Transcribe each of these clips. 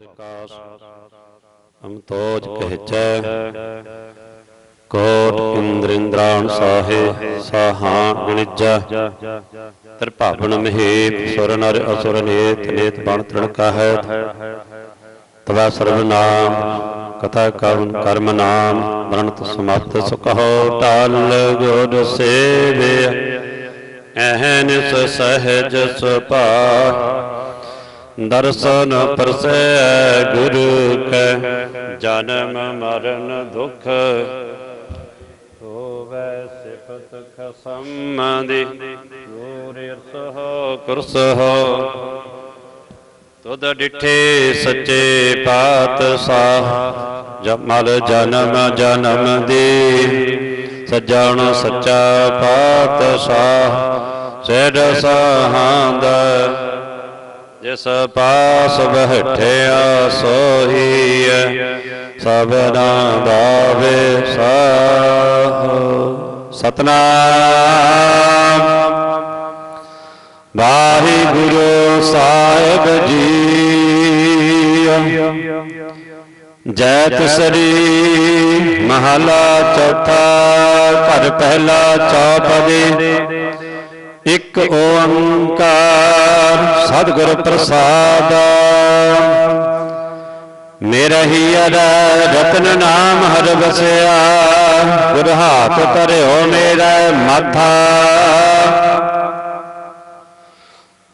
ਪ੍ਰਕਾਸ਼ ਅਮਤੋਜ ਕਹਿਚੈ, ਕੋਟ ਇੰਦਰਿੰਦਰਾਣ ਸਾਹੇ, ਸਾਹਾਂ ਗਣਿਜਾ ਤ੍ਰਿਭਾਵਨ ਮਹੇਪ ਸੁਰ ਨਰ ਅਸੁਰ ਨੇਤ ਨੇਤ ਬਣ ਤ੍ਰਿਣਕਾ ਹੈ ਤਵਾ ਸਰਬ ਨਾਮ, ਕਥਾ ਕਵਨ ਕਰਮ ਨਾਮ ਬਰਣਤ ਸਮਤ ਸੁਖੋ ਟਾਲ ਗੁਰ ਸੇਵੇ ਐਹਨਿਸ ਸਹਿਜ ਸੁਭਾ ਦਰਸ਼ਨ ਪਰਸੈ ਗੁਰੂ ਕੈ, ਜਨਮ ਮਰਨ ਦੁਖ ਹੋਵੈ ਸਿਫਤ ਖਸਮ ਦੀ ਗੁਰ ਅਰਸਹ ਕੁਰਸਹ ਤੁਧ ਡਿਠੇ ਸੱਚੇ ਪਾਤਸ਼ਾਹ ਜਮਲ ਜਨਮ ਜਨਮ ਦੇ। ਸੱਜਣ ਸੱਚਾ ਪਾਤਸ਼ਾਹ ਸਿਰ ਸਹਾੰਦ ਜਿਸ ਪਾਸ ਬਹਿਠਿਆ ਸੋਈ ਸਭਨਾ ਦਾਵੇ ਸਾਹ। ਸਤਨਾਮ। ਵਾਹਿਗੁਰੂ ਸਾਹਿਬ ਜੀ। ਜੈਤ ਤਸਰੀ ਮਹਲਾ ਚੌਥਾ, ਘਰ ਪਹਿਲਾ ਚੌਪਦੇ। ਇੱਕ ਓੰਕਾਰ ਸਤਿਗੁਰ ਪ੍ਰਸਾਦ। ਮੇਰਾ ਹੀ ਅਰ ਰਤਨ ਨਾਮ ਹਰ ਵਸਿਆ। ਗੁਰ ਹਾਥ ਧਰਿਓ ਮੇਰਾ ਮਾਥਾ।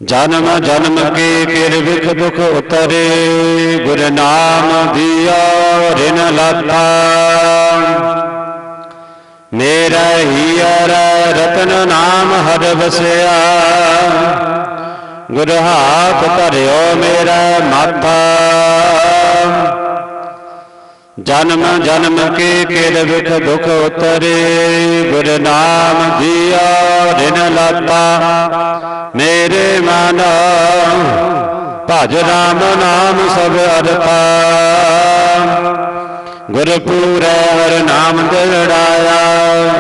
ਜਨਮ ਜਨਮ ਕੇ ਕਿਰ ਵਿਖ ਦੁਖ ਉਤਰੇ। ਗੁਰ ਨਾਮ ਦਿਆ ਰਿਨ ਲਾਤਾ ਮੇਰਾ ਹੀਰ ਰਤਨ ਨਾਮ ਹਰ ਵਸਿਆ। ਗੁਰ ਹਾਥ ਧਰਿਓ ਮੇਰਾ ਮਾਥਾ ਜਨਮ ਜਨਮ ਕੇ ਕਿਰ ਵਿਖ ਦੁਖ ਉਤਰੇ। ਗੁਰ ਨਾਮ ਦਿਆ ਰਿਨ ਲਾਤਾ। ਮੇਰੇ ਮਨ ਭਜ ਰਾਮ ਨਾਮ ਸਭ ਅਰਥਾ। ਗੁਰਪੂਰੈ ਹਰ ਨਾਮ ਦਿੜਾਇਆ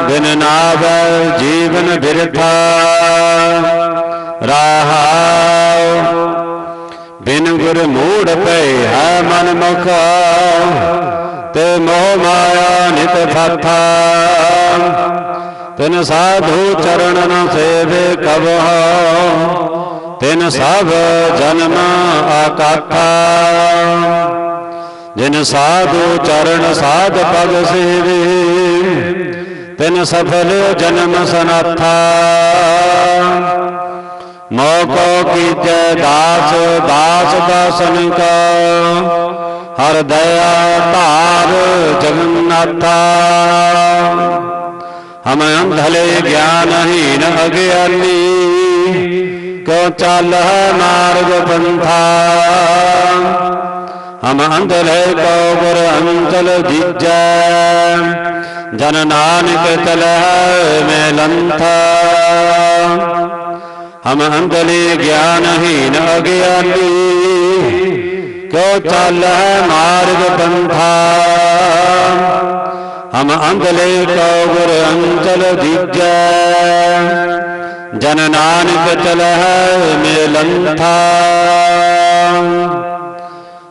ਬਿਨ ਨਾਵੈ ਜੀਵਨ ਬਿਰਥਾ। ਰਹਾਉ, ਬਿਨ ਗੁਰ ਮੂੜ ਪਏ ਹੈ ਮਨ ਮੁਖ, ਤੇ ਮੋਹ ਮਾਇਆ ਨਿਤ ਫਾਥਾ ਤਿਨ ਸਾਧੂ ਚਰਨ ਨ ਸੇਵੇ ਕਬਹੁ, ਤਿਨ ਸਭ ਜਨਮ ਆਕਾਥਾ। ਜਿਨ ਸਾਧੂ ਚਰਨ ਸਾਧ ਪਗ ਸੇਵੇ, ਤਿਨ ਸਫਲ ਜਨਮ ਸਨਾਥਾ। ਮੋਕੋ ਕੀਜੈ ਦਾਸ ਦਾਸ ਦਾਸਨ ਕਾ ਹਰ ਦਇਆ ਧਾਰ ਜਗਨਨਾਥਾ। ਹਮ ਅੰਧਲੇ ਗਿਆਨਹੀਨ ਅਗਿਆਨੀ ਕੋ ਚਾਲ ਮਾਰਗ ਪੰਥਾ? ਹਮ ਅੰਧਲੇ ਕੋ ਗੁਰ ਅੰਚਲ ਜੀਜੈ, ਜਨ ਨਾਨਕ ਤਲਹਿ ਮੈਂ ਲੰਥਾ। ਹਮ ਅੰਧਲੇ ਗਿਆਨਹੀਨ ਅਗਿਆਨੀ, ਕਿਉ ਚਾਲਹਿ ਮਾਰਗ ਪੰਥਾ? ਹਮ ਅੰਧਲੇ ਕੋ ਗੁਰ ਅੰਚਲ ਦੀਜੈ ਜਨ ਨਾਨਕ ਚਲਹਿ ਮੇ ਲੰਥਾ।